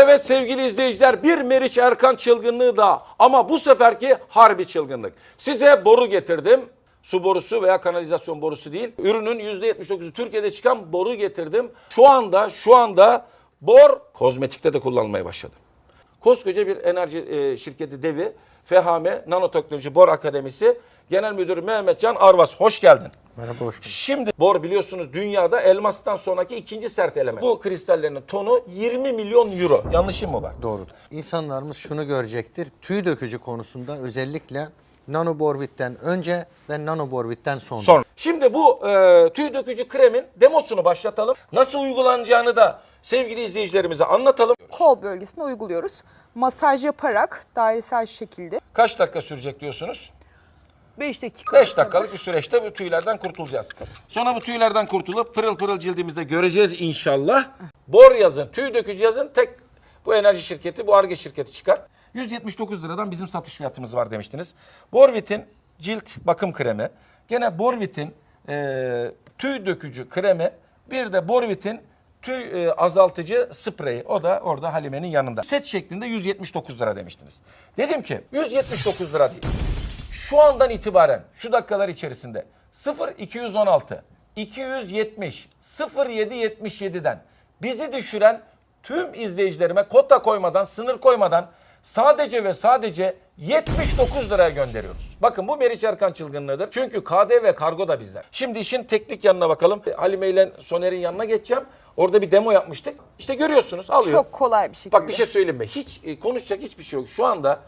Evet sevgili izleyiciler bir Meriç Erkan çılgınlığı da ama bu seferki harbi çılgınlık. Size boru getirdim. Su borusu veya kanalizasyon borusu değil. Ürünün %79'u Türkiye'de çıkan boru getirdim. Şu anda şu anda bor kozmetikte de kullanılmaya başladı. Koskoca bir enerji e, şirketi devi Fehame Nanoteknoloji Bor Akademisi Genel Müdürü Mehmet Can Arvas. Hoş geldin. Merhaba hoş bulduk. Şimdi bor biliyorsunuz dünyada elmastan sonraki ikinci sert element. Bu kristallerin tonu 20 milyon euro. Yanlışım mı var? Doğrudur. İnsanlarımız şunu görecektir. Tüy dökücü konusunda özellikle nanoborvitten önce ve nanoborvitten sonra. Sonra. Şimdi bu e, tüy dökücü kremin demosunu başlatalım. Nasıl uygulanacağını da sevgili izleyicilerimize anlatalım. kol bölgesine uyguluyoruz. Masaj yaparak dairesel şekilde Kaç dakika sürecek diyorsunuz? 5 dakika. 5 dakikalık bir süreçte bu tüylerden kurtulacağız. Sonra bu tüylerden kurtulup pırıl pırıl cildimizde göreceğiz inşallah. Bor yazın, tüy dökücü yazın tek bu enerji şirketi, bu ARGE şirketi çıkar. 179 liradan bizim satış fiyatımız var demiştiniz. Borvit'in cilt bakım kremi. Gene Borvit'in e, tüy dökücü kremi. Bir de Borvit'in tüy e, azaltıcı spreyi. O da orada Halime'nin yanında. Set şeklinde 179 lira demiştiniz. Dedim ki 179 lira değil. Şu andan itibaren şu dakikalar içerisinde 0 216 270 0777'den bizi düşüren tüm izleyicilerime kota koymadan, sınır koymadan sadece ve sadece 79 liraya gönderiyoruz. Bakın bu Meriç Erkan çılgınlığıdır. Çünkü KDV ve kargo da bizden. Şimdi işin teknik yanına bakalım. Halime ile Soner'in yanına geçeceğim. Orada bir demo yapmıştık. İşte görüyorsunuz alıyor. Çok kolay bir şekilde. Bak bir şey söyleyeyim mi? Hiç e, konuşacak hiçbir şey yok. Şu anda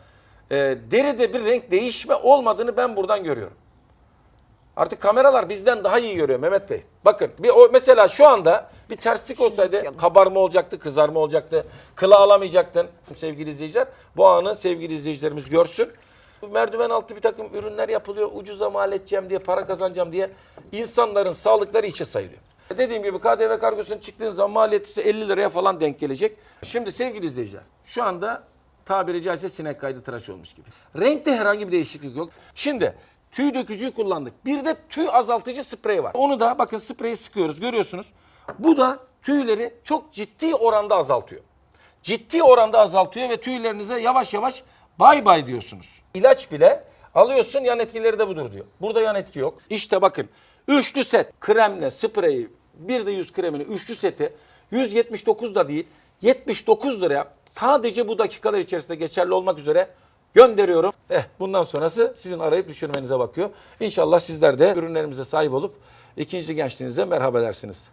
e, deride bir renk değişme olmadığını ben buradan görüyorum. Artık kameralar bizden daha iyi görüyor Mehmet Bey. Bakın bir o mesela şu anda bir terslik olsaydı kabarma olacaktı, kızarma olacaktı. Kıla alamayacaktın sevgili izleyiciler. Bu anı sevgili izleyicilerimiz görsün. Merdiven altı bir takım ürünler yapılıyor. Ucuza mal edeceğim diye, para kazanacağım diye insanların sağlıkları içe sayılıyor. Dediğim gibi KDV kargosunun çıktığın zaman maliyeti 50 liraya falan denk gelecek. Şimdi sevgili izleyiciler şu anda tabiri caizse sinek kaydı tıraş olmuş gibi. Renkte herhangi bir değişiklik yok. Şimdi tüy dökücüyü kullandık. Bir de tüy azaltıcı sprey var. Onu da bakın spreyi sıkıyoruz görüyorsunuz. Bu da tüyleri çok ciddi oranda azaltıyor. Ciddi oranda azaltıyor ve tüylerinize yavaş yavaş bay bay diyorsunuz. İlaç bile alıyorsun yan etkileri de budur diyor. Burada yan etki yok. İşte bakın üçlü set kremle spreyi bir de yüz kremini üçlü seti 179 da değil 79 liraya sadece bu dakikalar içerisinde geçerli olmak üzere gönderiyorum. Eh bundan sonrası sizin arayıp düşürmenize bakıyor. İnşallah sizler de ürünlerimize sahip olup ikinci gençliğinize merhaba dersiniz.